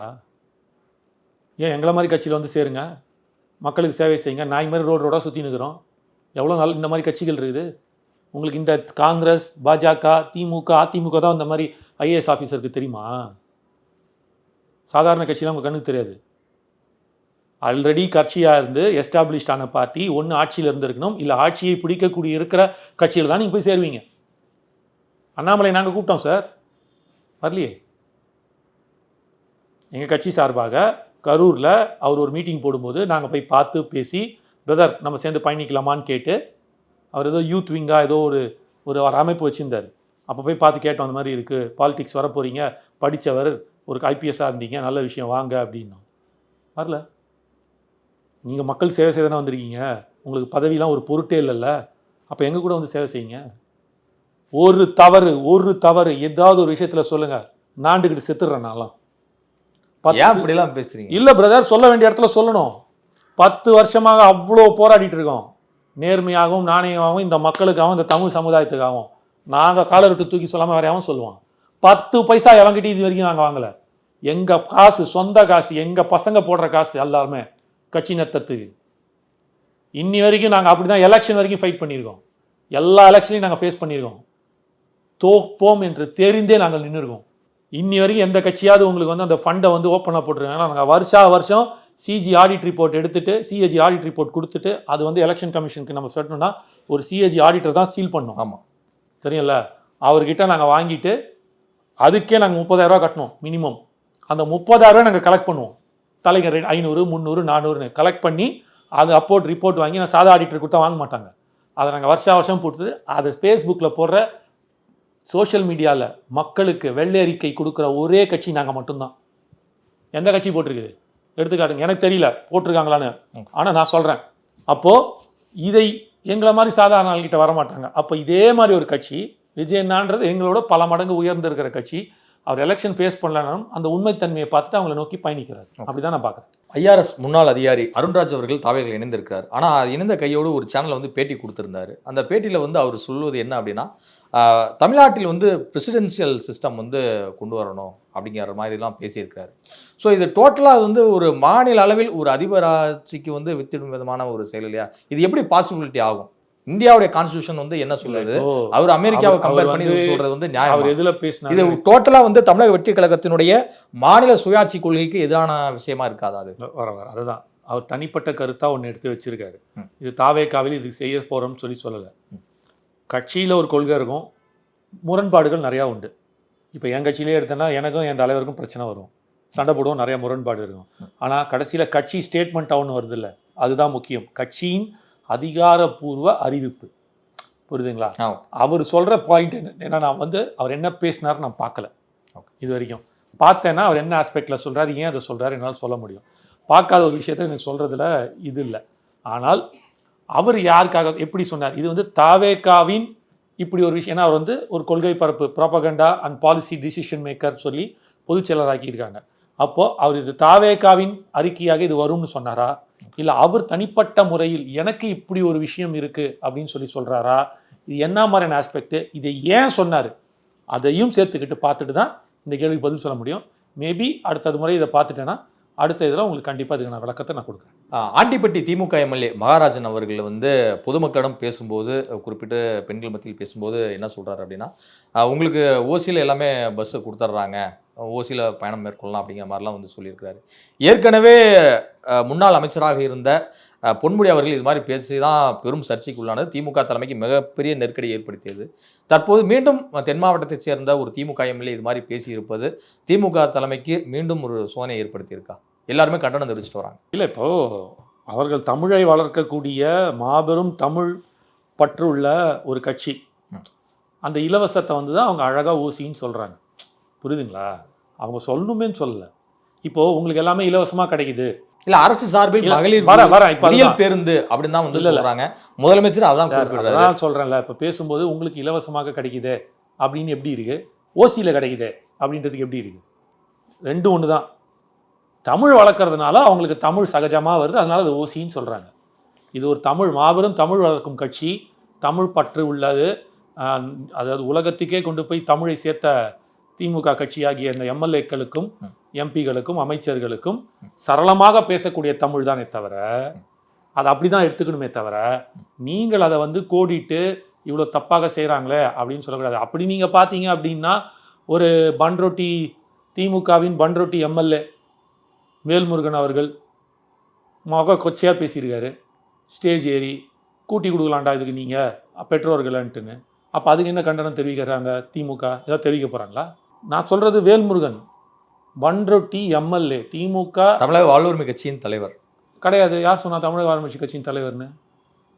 ஏன் எங்களை மாதிரி கட்சியில் வந்து சேருங்க? மக்களுக்கு சேவை செய்யுங்க. நாய் மாதிரி ரோடு ரோடாக சுற்றி நிற்கிறோம் எவ்வளோ நாள் இந்த மாதிரி கட்சிகள் இருக்குது? உங்களுக்கு இந்த காங்கிரஸ் பாஜக திமுக அதிமுக தான் இந்த மாதிரி ஐஏஎஸ் ஆஃபீஸருக்கு தெரியுமா? சாதாரண கட்சிலாம் உங்கள் கண்ணுக்கு தெரியாது. ஆல்ரெடி கட்சியாக இருந்து எஸ்டாப்ளிஷ்ட் ஆன பார்ட்டி ஒன்று ஆட்சியில் இருந்திருக்கணும். இல்லை ஆட்சியை பிடிக்கக்கூடிய இருக்கிற கட்சியில் தான் நீங்கள் போய் சேருவீங்க. அண்ணாமலை நாங்கள் கூப்பிட்டோம் சார் வரலையே? எங்கள் கட்சி சார்பாக கரூரில் அவர் ஒரு மீட்டிங் போடும்போது நாங்கள் போய் பார்த்து பேசி பிரதர் நம்ம சேர்ந்து பயணிக்கலாமான்னு கேட்டு அவர் ஏதோ யூத் விங்காக ஏதோ ஒரு ஒரு ஒரு அமைப்பு வச்சுருந்தார். அப்போ போய் பார்த்து கேட்டோம் அந்த மாதிரி இருக்குது பாலிடிக்ஸ் வர போகிறீங்க படித்தவர் ஒரு ஐபிஎஸ்ஸாக இருந்தீங்க. நல்ல விஷயம். வாங்க அப்படின்னோம். வரல. நீங்கள் மக்கள் சேவை செய்ய தானே வந்திருக்கீங்க? உங்களுக்கு பதவிலாம் ஒரு பொருட்டே இல்லைல்ல? அப்போ எங்கள் கூட வந்து சேவை செய்யுங்க? ஒரு தவறு ஒரு தவறு ஏதாவது ஒரு விஷயத்தில் சொல்லுங்கள் நாண்டுக்கிட்டு செத்துடுறேன் நான்லாம். பத்து- ஏன் இப்படிலாம் பேசுறீங்க? இல்லை பிரதர் சொல்ல வேண்டிய இடத்துல சொல்லணும். பத்து வருஷமாக அவ்வளோ போராடிட்டு இருக்கோம். நேர்மையாகவும் நாணயமாகவும் இந்த மக்களுக்காகவும் இந்த தமிழ் சமுதாயத்துக்காகவும். நாங்கள் காலர் விட்டு தூக்கி சொல்லாமல் வேற எவன் சொல்லுவான். பத்து பைசா எவன்கிட்ட இது வரைக்கும் நாங்கள் வாங்கலை. எங்கள் காசு சொந்த காசு எங்கள் பசங்க போடுற காசு எல்லாருமே. கட்சி நத்தத்துக்கு இன்னி வரைக்கும் நாங்கள் அப்படி தான் எலெக்ஷன் வரைக்கும் ஃபைட் பண்ணியிருக்கோம். எல்லா எலெக்ஷனையும் நாங்கள் ஃபேஸ் பண்ணியிருக்கோம். தோப்போம் என்று தெரிந்தே நாங்கள் நின்றுருக்கோம் இன்னி வரைக்கும் எந்த கட்சியாவது உங்களுக்கு வந்து அந்த ஃபண்டை வந்து ஓப்பனாக போட்டுருக்காங்க. நாங்கள் வருஷா வருஷம் சிஜி ஆடிட் ரிப்போர்ட் எடுத்துட்டு சிஏஜி ஆடிட் ரிப்போர்ட் கொடுத்துட்டு அது வந்து எலெக்ஷன் கமிஷனுக்கு நம்ம சொல்லணும்னா ஒரு சிஏஜி ஆடிட்டர் தான் சீல் பண்ணோம் ஆமா. தெரியும்ல? அவர்கிட்ட நாங்கள் வாங்கிட்டு அதுக்கே நாங்கள் முப்பதாயிரரூவா கட்டணும் மினிமம் அந்த முப்பதாயிரரூவா நாங்கள் கலெக்ட் பண்ணுவோம். தலைங்க ஐநூறு முந்நூறு நானூறுன்னு கலெக்ட் பண்ணி அது அப்போர்ட் ரிப்போர்ட் வாங்கி நான் சாதா ஆடிட்டர் கொடுத்தா வாங்க மாட்டாங்க. அதை நாங்கள் வருஷா வருஷம் போட்டு அதை ஃபேஸ்புக்கில் போடுற சோஷியல் மீடியாவில் மக்களுக்கு வெள்ளை அறிக்கை கொடுக்குற ஒரே கட்சி நாங்கள் மட்டும்தான். எந்த கட்சி போட்டிருக்குது? எடுத்துக்காட்டுங்க. எனக்கு தெரியல. போட்டிருக்காங்களான்னு. ஆனால் நான் சொல்கிறேன் அப்போது இதை எங்களை மாதிரி சாதாரண ஆள்கிட்ட வர மாட்டாங்க அப்போ இதே மாதிரி ஒரு கட்சி விஜயண்ணான்றது எங்களோட பல மடங்கு உயர்ந்து இருக்கிற கட்சி. அவர் எலெக்ஷன் ஃபேஸ் பண்ணலனாலும் அந்த உண்மைத்தன்மையை பார்த்துட்டு அவங்களை நோக்கி பயணிக்கிறார். அப்படிதான் நான் பார்க்குறேன். ஐஆர்எஸ் முன்னாள் அதிகாரி அருண்ராஜ் அவர்கள் தாவேகள் இணைந்திருக்கிறார். ஆனால் அது இணைந்த கையோடு ஒரு சேனலில் வந்து பேட்டி கொடுத்திருந்தாரு. அந்த பேட்டியில் வந்து அவர் சொல்வது என்ன அப்படின்னா தமிழ்நாட்டில் வந்து பிரசிடென்சியல் சிஸ்டம் வந்து கொண்டு வரணும் அப்படிங்கிற மாதிரிலாம் பேசியிருக்கிறாரு. ஸோ இது டோட்டலாக வந்து ஒரு மாநில அளவில் ஒரு அதிபர் ஆட்சிக்கு வந்து வித்திடும் விதமான ஒரு செயல் இல்லையா? இது எப்படி பாசிபிலிட்டி ஆகும்? இந்தியாவுடைய கான்ஸ்டியூஷன் வந்து என்ன சொல்லுது ஓ, அவர் அமெரிக்காவை அவர் கம்பேர் பண்ணி சொல்றது வந்து அவர் நியாயம் எதுல இது பேசினாரு டோட்டலா வந்து தமிழக வெற்றி கழகத்தினுடைய மாநில சுயாட்சி கொள்கைக்கு எதிரான விஷயமா இருக்காதா அது? வர வர அதுதான். அவர் தனிப்பட்ட கருத்தா ஒன்று எடுத்து வச்சிருக்காரு. இது தாவேக்காவில் இது செய்ய போறோம்னு சொல்லி சொல்லலை. கட்சியில் ஒரு கொள்கை இருக்கும். முரண்பாடுகள் நிறையா உண்டு. இப்போ என் கட்சியிலே எடுத்தேன்னா எனக்கும் என் தலைவருக்கும் பிரச்சனை வரும். சண்டை போடுவோம் நிறைய முரண்பாடு இருக்கும். ஆனால் கடைசியில் கட்சி ஸ்டேட்மெண்ட்டாக ஒன்று வருது இல்லை. அதுதான் முக்கியம். கட்சியின் அதிகாரப்பூர்வ அறிவிப்பு. புரியுதுங்களா. அவர் சொல்கிற பாயிண்ட் என்ன? நான் வந்து அவர் என்ன பேசினார் நான் பார்க்கல. இது வரைக்கும். பார்த்தேன்னா அவர் என்ன ஆஸ்பெக்டில் சொல்றாரு ஏன் அதை சொல்றாரு என்னால் சொல்ல முடியும். பார்க்காத ஒரு விஷயத்த எனக்கு சொல்கிறதுல இது இல்லை. ஆனால் அவர் யாருக்காக எப்படி சொன்னார்? இது வந்து தாவேகாவின் இப்படி ஒரு விஷயம். ஏன்னா அவர் வந்து ஒரு கொள்கை பரப்பு propaganda and policy decision maker சொல்லி பொதுச் செயலராக்கியிருக்காங்க. அப்போது அவர் இது தாவேகாவின் அறிக்கையாக இது வரும்னு சொன்னாரா? இல்லை அவர் தனிப்பட்ட முறையில் எனக்கு இப்படி ஒரு விஷயம் இருக்குது அப்படின்னு சொல்லி சொல்கிறாரா இது என்ன மாதிரியான ஆஸ்பெக்ட் இதை ஏன் சொன்னார்? அதையும் சேர்த்துக்கிட்டு பார்த்துட்டு தான் இந்த கேள்விக்கு பதில் சொல்ல முடியும். மேபி அடுத்தது முறை இதை பார்த்துட்டேன்னா அடுத்த இதில் உங்களுக்கு கண்டிப்பாக இதுக்கு நான் விளக்கத்தை நான் கொடுக்குறேன். ஆண்டிப்பட்டி திமுக எம்எல்ஏ மகாராஜன் அவர்கள் வந்து பொதுமக்களிடம் பேசும்போது குறிப்பிட்டு பெண்கள் மத்தியில் பேசும்போது என்ன சொல்கிறாரு அப்படின்னா உங்களுக்கு ஓசியில் எல்லாமே பஸ்ஸு கொடுத்துட்றாங்க ஓசியில் பயணம் மேற்கொள்ளலாம் அப்படிங்கிற மாதிரிலாம் வந்து சொல்லியிருக்கிறாரு. ஏற்கனவே முன்னாள் அமைச்சராக இருந்த பொன்முடி அவர்கள் இது மாதிரி பேசி தான் பெரும் சர்ச்சைக்கு உள்ளானது திமுக தலைமைக்கு மிகப்பெரிய நெருக்கடி ஏற்படுத்தியது. தற்போது மீண்டும் தென் மாவட்டத்தைச் சேர்ந்த ஒரு திமுக எம்எல்ஏ இது மாதிரி பேசியிருப்பது திமுக தலைமைக்கு மீண்டும் ஒரு சோதனை ஏற்படுத்தியிருக்கா? எல்லாருமே கண்டனம் தெரிவிச்சிட்டு வராங்க. இல்லை இப்போ அவர்கள் தமிழை வளர்க்கக்கூடிய மாபெரும் தமிழ் பற்று உள்ள ஒரு கட்சி. அந்த இலவசத்தை வந்து தான் அவங்க அழகாக ஊசின்னு சொல்கிறாங்க புரியுதுங்களா? அவங்க சொல்லணுமேன்னு சொல்லலை. இப்போ உங்களுக்கு எல்லாமே இலவசமாக கிடைக்குது. இல்ல அரசு சார்பில் மகளிர் வரேன், வரேன். இப்ப. பேருந்து அப்படின்னு தான் வந்து. சொல்றாங்க. முதலமைச்சர் அதான் அதான் சொல்கிறேன்ல இப்போ பேசும்போது உங்களுக்கு இலவசமாக கிடைக்குதே அப்படின்னு எப்படி இருக்கு? ஓசியில் கிடைக்குதே அப்படின்றதுக்கு எப்படி இருக்கு? ரெண்டும் ஒன்று தான் தமிழ் வளர்க்குறதுனால அவங்களுக்கு தமிழ் சகஜமாக வருது. அதனால அது ஓசின்னு சொல்கிறாங்க இது ஒரு தமிழ் மாபெரும் தமிழ் வளர்க்கும் கட்சி. தமிழ் பற்று உள்ளது. அதாவது உலகத்துக்கே கொண்டு போய் தமிழை சேர்த்த திமுக கட்சியாகிய இந்த எம்எல்ஏக்களுக்கும் எம்பிகளுக்கும் அமைச்சர்களுக்கும் சரளமாக பேசக்கூடிய தமிழ் தானே தவிர அதை அப்படி தான் எடுத்துக்கணுமே தவிர நீங்கள் அதை வந்து கோடிட்டு இவ்வளோ தப்பாக செய்கிறாங்களே அப்படின்னு சொல்லக்கூடாது. அப்படி நீங்கள் பார்த்தீங்க அப்படின்னா ஒரு பன்ரொட்டி திமுகவின் பன்ரொட்டி எம்எல்ஏ வேல்முருகன் அவர்கள் முக கொச்சையாக பேசியிருக்காரு. ஸ்டேஜ் ஏறி கூட்டி கொடுக்கலாம்டா இதுக்கு நீங்கள் பெற்றோர்கள்ன்ட்டுன்னு. அப்போ அதுக்கு என்ன கண்டனம் தெரிவிக்கிறாங்க திமுக? ஏதாவது தெரிவிக்க போகிறாங்களா நான் சொல்கிறது வேல்முருகன். பன்ரொட்டி எம்எல்ஏ திமுக தமிழக வாழ்வுரிமை கட்சியின் தலைவர். கிடையாது. யார் சொன்னா தமிழக ஆரம்பிச்சு கட்சியின் தலைவர்னு?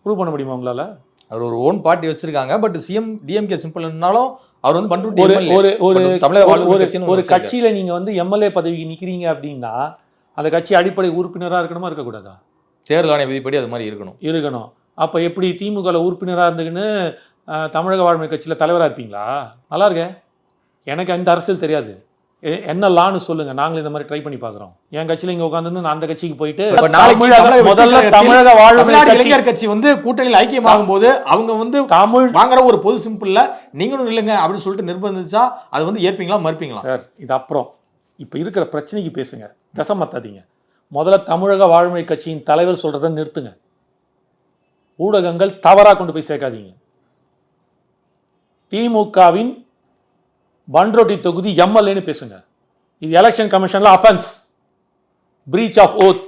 ப்ரூவ் பண்ண முடியுமா உங்களால? அவர் ஒரு ஓன் பார்ட்டி வச்சிருக்காங்க. பட் சிஎம் டிஎம்கே சிம்பிள்னாலும் அவர் வந்து பண்ருட்டி ஒரு. ஒரு தமிழக ஒரு- வாழ்வுரிமை ஒரு. கட்சியில நீங்க வந்து எம்எல்ஏ பதவிக்கு நிக்கிறீங்க அப்படின்னா அந்த கட்சி அடிப்படை உறுப்பினரா இருக்கணுமா இருக்கக்கூடாதா? தேர்தல் ஆணைய விதிப்படி அது மாதிரி இருக்கணும். இருக்கணும். அப்ப எப்படி திமுகல உறுப்பினரா இருந்துக்கின்னு தமிழக வாழ்மை கட்சியில தலைவரா இருப்பீங்களா? நல்லா இருக்கே. எனக்கு அந்த அரசியல் தெரியாது. என்ன லான்னு சொல்லுங்க. நாங்களும் இந்த மாதிரி ட்ரை பண்ணி பார்க்குறோம். என் கட்சியில் இங்கே உட்காந்து நான் அந்த கட்சிக்கு போயிட்டு முதல்ல தமிழக வாழ்வுரிமை இளைஞர் கட்சி வந்து கூட்டணியில் ஐக்கியமாகும் போது அவங்க வந்து தமிழ் வாங்குற ஒரு பொது சிம்பிள்ல நீங்களும் இல்லைங்க அப்படின்னு சொல்லிட்டு நிர்பந்திச்சா அது வந்து ஏற்பீங்களா மறுப்பீங்களா? சார் இது அப்புறம். இப்போ இருக்கிற பிரச்சனைக்கு பேசுங்க. தசமத்தாதீங்க. முதல்ல தமிழக வாழ்முறை கட்சியின் தலைவர் சொல்றதை நிறுத்துங்க. ஊடகங்கள் தவறா கொண்டு போய் சேர்க்காதீங்க. திமுகவின் பன்ரோட்டி தொகுதி எம்எல்ஏன்னு பேசுங்க. இது எலெக்ஷன் கமிஷனில் அஃபென்ஸ் பிரீச் ஆஃப் ஓத்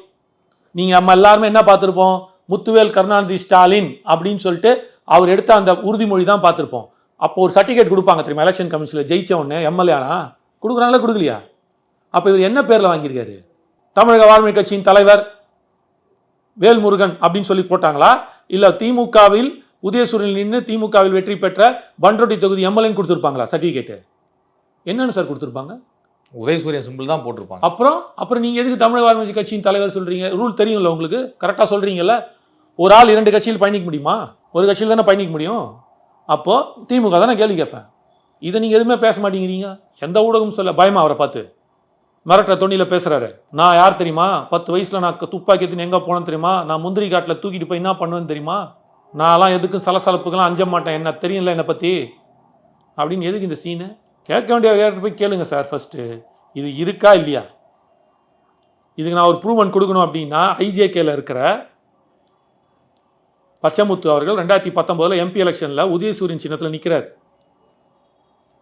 நீங்கள் நம்ம எல்லாருமே என்ன பார்த்துருப்போம்? முத்துவேல் கருணாநிதி ஸ்டாலின் அப்படின்னு சொல்லிட்டு அவர் எடுத்த அந்த உறுதிமொழி தான் பார்த்துருப்போம். அப்போ ஒரு சர்டிஃபிகேட் கொடுப்பாங்க தெரியுமா? எலெக்ஷன் கமிஷனில் ஜெயிச்ச உடனே எம்எல்ஏ ஆனா கொடுக்குறாங்களா கொடுக்கலையா? அப்போ இவர் என்ன பேரில் வாங்கியிருக்காரு? தமிழக வாழ்மை கட்சியின் தலைவர் வேல்முருகன் அப்படின்னு சொல்லி போட்டாங்களா? இல்லை திமுகவில் உதயசூரில் நின்று திமுகவில் வெற்றி பெற்ற பன்ரோட்டி தொகுதி எம்எல்ஏன்னு கொடுத்துருப்பாங்களா சர்டிஃபிகேட்டு என்னன்னு சார் கொடுத்துருப்பாங்க? உதயசூரியன் சிம்பிள் தான் போட்டிருப்பாங்க. அப்புறம் அப்புறம் நீங்கள் எதுக்கு தமிழக வாழ்மை கட்சியின் தலைவர் சொல்கிறீங்க ரூல் தெரியும்ல உங்களுக்கு? கரெக்டாக சொல்கிறீங்கல்ல ஒரு ஆள் இரண்டு கட்சியில் பயணிக்க முடியுமா? ஒரு கட்சியில் தானே பயணிக்க முடியும்? அப்போது திமுக தானே கேள்வி கேட்பேன். இதை நீங்கள் எதுவுமே பேச மாட்டேங்கிறீங்க? எந்த ஊடகமும் சொல்ல பயமா அவரை பார்த்து? மிரட்டுற தொண்ணியில் பேசுகிறாரு நான் யார் தெரியுமா? பத்து வயசில் நான் துப்பாக்கி எடுத்துன்னு எங்கே போனேன்னு தெரியுமா? நான் முந்திரி காட்டில் தூக்கிட்டு போய் என்ன பண்ணுவேன்னு தெரியுமா? நான்லாம் எதுக்கும் சலசலப்புக்கெல்லாம் அஞ்ச மாட்டேன். என்ன தெரியும்ல என்னை பற்றி அப்படின்னு எதுக்கு இந்த சீனு கேட்க வேண்டிய வேறு போய் கேளுங்க சார் ஃபஸ்ட்டு இது இருக்கா இல்லையா? இதுக்கு நான் ஒரு ப்ரூவன் கொடுக்கணும் அப்படின்னா ஐஜேகேல இருக்கிற பச்சைமுத்து அவர்கள் ரெண்டாயிரத்தி பத்தொம்போதில் எம்பி எலெக்ஷனில் உதயசூரியன் சின்னத்தில் நிற்கிறார்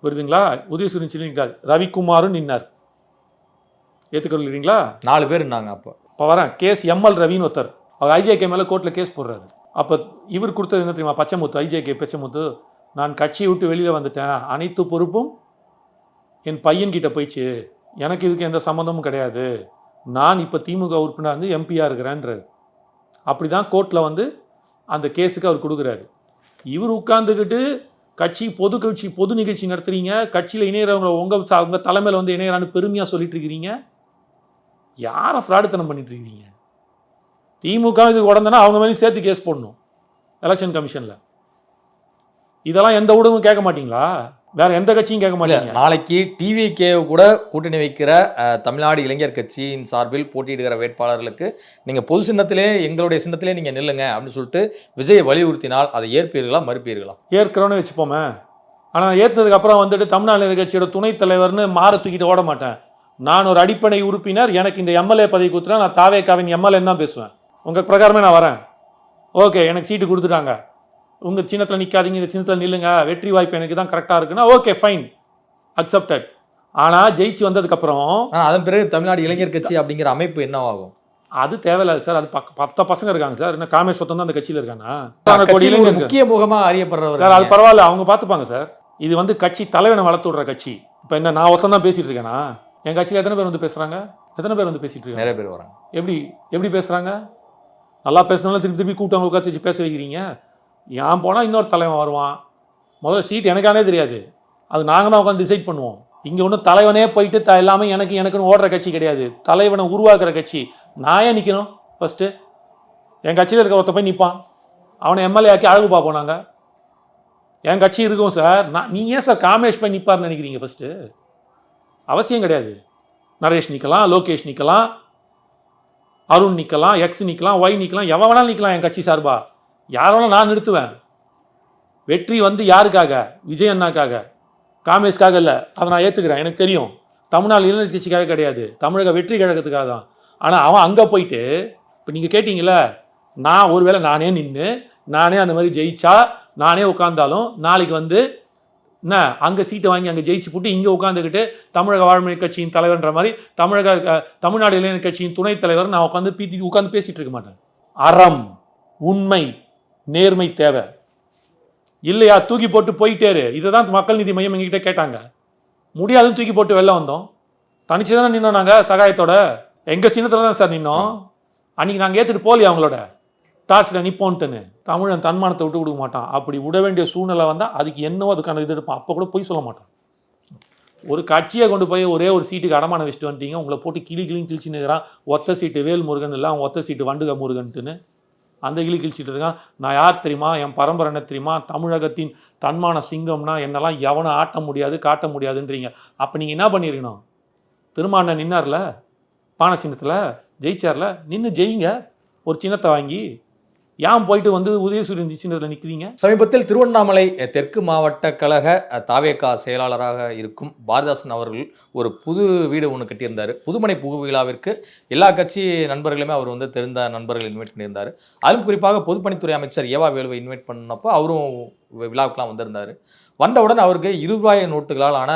புரியுதுங்களா? உதயசூரியன் சின்னம் நிற்கிறார் ரவிக்குமாரும் நின்னார். ஏற்றுக்கொள்கிறீங்களா நாலு பேர் இருந்தாங்க அப்போ. இப்போ வரேன். கேஸ் எம்எல் ரவின்னு ஒருத்தர். அவர் ஐஜேகே மேலே கோர்ட்டில் கேஸ் போடுறாரு. அப்போ இவர் கொடுத்தது என்ன தெரியுமா? பச்சைமுத்து ஐஜேகே பச்சைமுத்து. நான் கட்சியை விட்டு வெளியில் வந்துட்டேன். அனைத்து பொறுப்பும் என் பையன்கிட்ட போயிடுச்சு எனக்கு இதுக்கு எந்த சம்மந்தமும் கிடையாது. நான் இப்போ திமுக உறுப்பினர் வந்து எம்பியாக இருக்கிறேன்றார். அப்படி தான் கோர்ட்டில் வந்து அந்த கேஸுக்கு அவர் கொடுக்குறாரு. இவர் உட்காந்துக்கிட்டு கட்சி பொது கட்சி பொது நிகழ்ச்சி நடத்துகிறீங்க கட்சியில் இணையறவங்க உங்கள் உங்கள் தலைமையில் வந்து இணையறான்னு பெருமையாக சொல்லிட்டு இருக்கிறீங்க. யாரை ஃப்ராடுத்தனம் பண்ணிட்டு இருக்கிறீங்க? திமுக இதுக்கு உடந்தனா அவங்க மேலேயும் சேர்த்து கேஸ் போடணும். எலெக்ஷன் கமிஷனில். இதெல்லாம் எந்த ஊடகமும் கேட்க மாட்டிங்களா? வேற எந்த கட்சியும் கேட்க மாட்டீங்க. நாளைக்கு டிவிகே கூட கூட்டணி வைக்கிற தமிழ்நாடு இளைஞர் கட்சியின் சார்பில் போட்டியிடுகிற வேட்பாளர்களுக்கு நீங்க பொது சின்னத்திலே எங்களுடைய சின்னத்திலே நீங்க நில்லுங்க அப்படின்னு சொல்லிட்டு விஜய் வலியுறுத்தினால் அதை ஏற்பீர்களா மறுப்பீர்களா? ஏற்கிறோன்னு வச்சுப்போமே. ஆனால் ஏற்றதுக்கு அப்புறம் வந்துட்டு தமிழ்நாடு கட்சியோட துணைத் தலைவர்னு மாற தூக்கிட்டு ஓட மாட்டேன். நான் ஒரு அடிப்படை உறுப்பினர் எனக்கு இந்த எம்எல்ஏ பதவி கொடுத்துட்டா நான் தாவேக்காவின் எம்எல்ஏன்னு தான் பேசுவேன். உங்கள் பிரகாரமே நான் வரேன். ஓகே எனக்கு சீட்டு கொடுத்துட்டாங்க. உங்கள் சின்னத்தில் நிற்காதீங்க இந்த சின்னத்தில் நில்லுங்க. வெற்றி வாய்ப்பு எனக்கு தான் கரெக்டாக இருக்குன்னா ஓகே ஃபைன் அக்செப்டட் ஆனால் ஜெயிச்சு வந்ததுக்கப்புறம் அதன் பிறகு தமிழ்நாடு இளைஞர் கட்சி அப்படிங்கிற அமைப்பு என்னவாகும்? அது தேவையில்ல சார். அது பத்த பசங்க இருக்காங்க சார். என்ன காமேஸ்வரத்தம் தான் அந்த கட்சியில் இருக்கானா? முக்கிய முகமா அறியப்படுறவர் சார் அது. பரவாயில்ல. அவங்க பார்த்துப்பாங்க சார். இது வந்து கட்சி தலைவனை வளர்த்து விடுற கட்சி. இப்போ என்ன நான் ஒருத்தன் தான் பேசிட்டு இருக்கேனா? என் கட்சியில் எத்தனை பேர் வந்து பேசுறாங்க? எத்தனை பேர் வந்து பேசிட்டு இருக்காங்க? நிறைய பேர் வராங்க. எப்படி எப்படி பேசுறாங்க? நல்லா பேசினாலும் திருப்பி திருப்பி கூட்டம் உட்காந்து பேச வைக்கிறீங்க? ஏன் போனால் இன்னொரு தலைவன் வருவான். முதல்ல சீட் எனக்கானே தெரியாது. அது நாங்கள் தான் உட்காந்து டிசைட் பண்ணுவோம். இங்கே ஒன்றும் தலைவனே போயிட்டு த எல்லாமே எனக்கு எனக்குன்னு ஓடுற கட்சி கிடையாது. தலைவனை உருவாக்குற கட்சி. நான் ஏன் நிற்கணும் ஃபஸ்ட்டு என் கட்சியில் இருக்க ஒருத்த போய் நிற்பான் அவனை எம்எல்ஏ ஆக்கி அழகு பார்ப்போம் நாங்கள் என் கட்சி இருக்கும் சார். நான் நீ ஏன் சார் காமேஷ் போய் நிற்பார்னு நினைக்கிறீங்க ஃபஸ்ட்டு அவசியம் கிடையாது. நரேஷ் நிற்கலாம் லோகேஷ் நிற்கலாம் அருண் நிற்கலாம் எக்ஸ் நிற்கலாம் ஒய் நிற்கலாம் எவன் வேணாலும் நிற்கலாம் என் கட்சி சார்பா? யாரோட நான் நிறுத்துவேன். வெற்றி வந்து யாருக்காக? விஜய் அண்ணாக்காக. காமேஷ்காக இல்லை. அதை நான் ஏற்றுக்கிறேன் எனக்கு தெரியும். தமிழ்நாடு இளைஞர் கட்சிக்காக கிடையாது. தமிழக வெற்றி கழகத்துக்காக தான். ஆனால் அவன் அங்கே போயிட்டு இப்போ நீங்கள் கேட்டிங்களே நான் ஒருவேளை நானே நின்று நானே அந்த மாதிரி ஜெயிச்சா நானே உட்காந்தாலும் நாளைக்கு வந்து என்ன அங்கே சீட்டை வாங்கி அங்கே ஜெயிச்சு போட்டு இங்கே உட்காந்துக்கிட்டு தமிழக வாழ்மொழி கட்சியின் தலைவர்ன்ற மாதிரி தமிழக தமிழ்நாடு இளைஞர் கட்சியின் துணைத் தலைவர் நான் உட்காந்து பீத்தி உட்காந்து பேசிட்டு இருக்க மாட்டேன். அறம் உண்மை. நேர்மை தேவை. இல்லையா தூக்கி போட்டு போயிட்டேரு இதை தான் மக்கள் நீதி மையம் எங்ககிட்ட கேட்டாங்க. முடியாதுன்னு தூக்கி போட்டு வெளில வந்தோம். தனிச்சு தானே நின்னோம் நாங்கள் சகாயத்தோட? எங்கள் சின்னத்தில் தான் சார் நின்னோம். அன்றைக்கி நாங்கள் ஏற்றுட்டு போகலையா அவங்களோட? டார்ச்சில் நிப்போன்ட்டுன்னு. தமிழன் தன்மானத்தை விட்டு கொடுக்க மாட்டான். அப்படி விட வேண்டிய சூழ்நிலை வந்தால் அதுக்கு என்னவோ அதுக்கான இது எடுப்பான். அப்போ கூட போய் சொல்ல மாட்டான். ஒரு கட்சியை கொண்டு போய் ஒரே ஒரு சீட்டுக்கு அடமானம் வச்சுட்டு வந்துட்டீங்க. உங்களை போட்டு கிளி கிளின்னு கிழிச்சுன்னு இருக்கிறான். ஒத்த சீட்டு வேல் முருகன் இல்லை அவன் ஒத்த சீட்டு வண்டுக முருகன்ட்டுன்னு. அந்த கிளி கிழிச்சிட்டு இருக்கான். நான் யார் தெரியுமா? என் பரம்பரை என்ன தெரியுமா? தமிழகத்தின் தன்மான சிங்கம்னா என்னெல்லாம் எவனை ஆட்ட முடியாது காட்ட முடியாதுன்றீங்க. அப்போ நீங்கள் என்ன பண்ணியிருக்கணும் திருமாண்ணன் நின்னார்ல? பானை சின்னத்தில் ஜெயிச்சார்ல? நின்று ஜெயிங்க. ஒரு சின்னத்தை வாங்கி ஏன் போயிட்டு வந்து உதயசூரியன் சின்னத்தில் நிற்கிறீங்க சமீபத்தில் திருவண்ணாமலை தெற்கு மாவட்ட கழக தாவேக்கா தாவேகா செயலாளராக இருக்கும் பாரதாசன் அவர்கள் ஒரு புது வீடு ஒன்று கட்டியிருந்தார். புதுமனை புகு விழாவிற்கு எல்லா கட்சி நண்பர்களுமே அவர் வந்து தெரிந்த நண்பர்கள் இன்வைட் பண்ணியிருந்தார். அதுவும் குறிப்பாக பொதுப்பணித்துறை அமைச்சர் ஏவா வேலுவை இன்வைட் பண்ணப்போ அவரும் விழாவுக்குலாம் வந்திருந்தார். வந்தவுடன் அவருக்கு இருபாய நோட்டுகளால் ஆன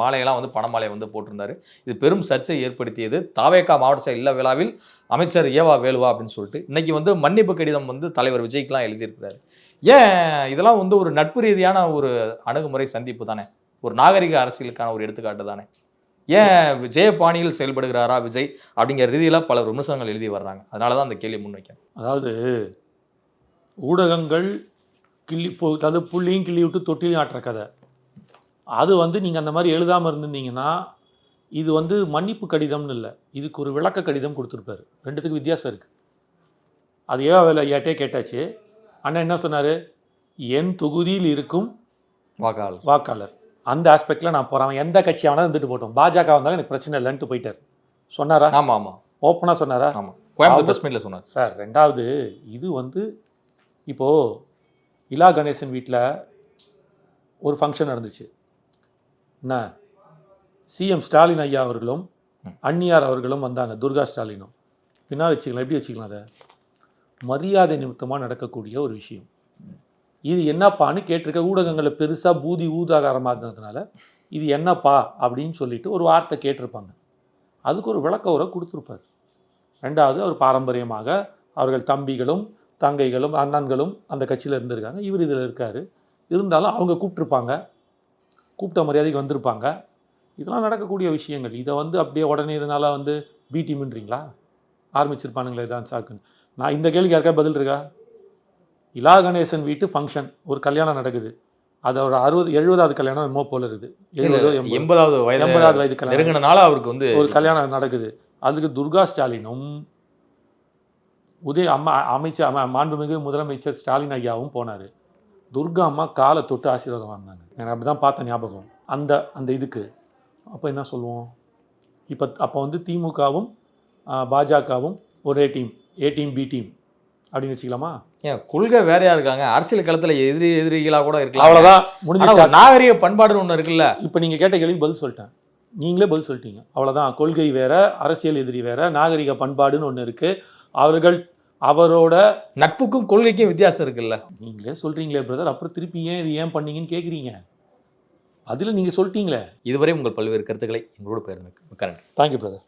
மாலையெல்லாம் வந்து பணமாலையை வந்து போட்டிருந்தாரு. இது பெரும் சர்ச்சை ஏற்படுத்தியது. தாவேகா மாவட்ட செயல் இல்ல விழாவில் அமைச்சர் ஏவா வேலுவா அப்படின்னு சொல்லிட்டு இன்னைக்கு வந்து மன்னிப்பு கடிதம் வந்து தலைவர் விஜய்க்குலாம் எழுதியிருக்கிறாரு. ஏன் இதெல்லாம் வந்து ஒரு நட்பு ரீதியான ஒரு அணுகுமுறை சந்திப்பு தானே? ஒரு நாகரிக அரசியலுக்கான ஒரு எடுத்துக்காட்டு தானே? ஏன் விஜயபாணியில் செயல்படுகிறாரா விஜய் அப்படிங்கிற ரீதியில் பல விமர்சனங்கள் எழுதி வர்றாங்க. அதனால தான் அந்த கேள்வி முன்வைக்கிறேன் அதாவது ஊடகங்கள் கிள்ளி போ அது புள்ளியும் கிள்ளி விட்டு தொட்டிலையும் ஆட்டுற கதை. அது வந்து நீங்கள் அந்த மாதிரி எழுதாமல் இருந்திருந்தீங்கன்னா இது வந்து மன்னிப்பு கடிதம்னு இல்லை. இதுக்கு ஒரு விளக்க கடிதம் கொடுத்துருப்பாரு. ரெண்டுத்துக்கு வித்தியாசம் இருக்குது அது ஏவா வேலை ஐயாட்டே கேட்டாச்சு. அண்ணன் என்ன சொன்னார்? என் தொகுதியில் இருக்கும் வாக்காளர். வாக்காளர். அந்த ஆஸ்பெக்டில் நான் போகிறேன் எந்த கட்சி அவனா இருந்துட்டு போட்டோம் பாஜக வந்தாலும் எனக்கு பிரச்சனை இல்லைன்ட்டு போயிட்டார். சொன்னாரா? ஆமா ஆமா. ஓப்பனாக சொன்னாரா? ஆமா. கோயம்புத்தூர் பிரஸ் சொன்னார். சார் ரெண்டாவது இது வந்து இப்போது இலா கணேசன் வீட்டில் ஒரு ஃபங்க்ஷன் நடந்துச்சு. என்ன? சிஎம் ஸ்டாலின் ஐயா அவர்களும் அன்னியார் அவர்களும் வந்தாங்க துர்கா ஸ்டாலினும். பின்னா வச்சுக்கலாம் எப்படி வச்சுக்கலாம் அதை? மரியாதை நிமித்தமாக நடக்கக்கூடிய ஒரு விஷயம். இது என்னப்பான்னு கேட்டிருக்க ஊடகங்களில் பெருசாக பூதி ஊதாகாரமாக இருந்ததுனால இது என்னப்பா அப்படின்னு சொல்லிட்டு ஒரு வார்த்தை கேட்டிருப்பாங்க. அதுக்கு ஒரு விளக்க உரை கொடுத்துருப்பார். ரெண்டாவது அவர் பாரம்பரியமாக அவர்கள் தம்பிகளும் தங்கைகளும் அண்ணன்களும் அந்த கட்சியில் இருந்திருக்காங்க. இவர் இதில் இருக்கார். இருந்தாலும் அவங்க கூப்பிட்ருப்பாங்க கூப்பிட்ட மரியாதைக்கு வந்திருப்பாங்க. இதெல்லாம் நடக்கக்கூடிய விஷயங்கள். இதை வந்து அப்படியே உடனே இதனால் வந்து பி டீம்ன்றீங்களா ஆரம்பிச்சிருப்பானுங்களே இதான் சாக்குன்னு. நான் இந்த கேள்விக்கு யாருக்கா பதில் இருக்கா? இலா கணேசன் வீட்டு ஃபங்க்ஷன் ஒரு கல்யாணம் நடக்குது. அது ஒரு அறுபது எழுபதாவது கல்யாணம் என்னமோ போல இருக்குது. எண்பதாவது வயது எண்பதாவது வயது கல்யாணம். அவருக்கு வந்து ஒரு கல்யாணம் நடக்குது. அதுக்கு துர்கா ஸ்டாலினும் உதய அம்மா அமைச்சர் அம- மாண்புமிகு முதலமைச்சர் ஸ்டாலின் ஐயாவும் போனார். துர்கா அம்மா காலை தொட்டு ஆசீர்வாதம் வாங்கினாங்க. எனக்கு அப்படி தான் பார்த்த ஞாபகம். அந்த அந்த இதுக்கு. அப்போ என்ன சொல்லுவோம்? இப்போ அப்போ வந்து திமுகவும் பாஜகவும் ஒரே team A team B team அப்படின்னு வச்சுக்கலாமா? ஏன் கொள்கை வேறையா இருக்காங்க? அரசியல் களத்துல எதிரி எதிரிகளா கூட இருக்கலாம். அவ்வளோதான் ஒரு நாகரிக பண்பாடுன்னு ஒண்ணு இருக்குல்ல. இப்போ நீங்கள் கேட்ட கேள்வி பதில் சொல்லிட்டேன். நீங்களே பதில் சொல்லிட்டீங்க. அவ்வளோதான் கொள்கை வேற அரசியல் எதிரி வேற நாகரிக பண்பாடுன்னு ஒன்று இருக்குது அவர்கள் அவரோட நட்புக்கும் கொள்கைக்கும் வித்தியாசம் இருக்குல்ல? நீங்களே சொல்கிறீங்களே பிரதர் அப்புறம் திருப்பி ஏன் இது ஏன் பண்ணீங்கன்னு கேட்குறீங்க அதில் நீங்கள் சொல்லிட்டீங்களே. இதுவரை உங்கள் பல்வேறு கருத்துக்களை எங்களோடு மிக்க நன்றி. Thank you brother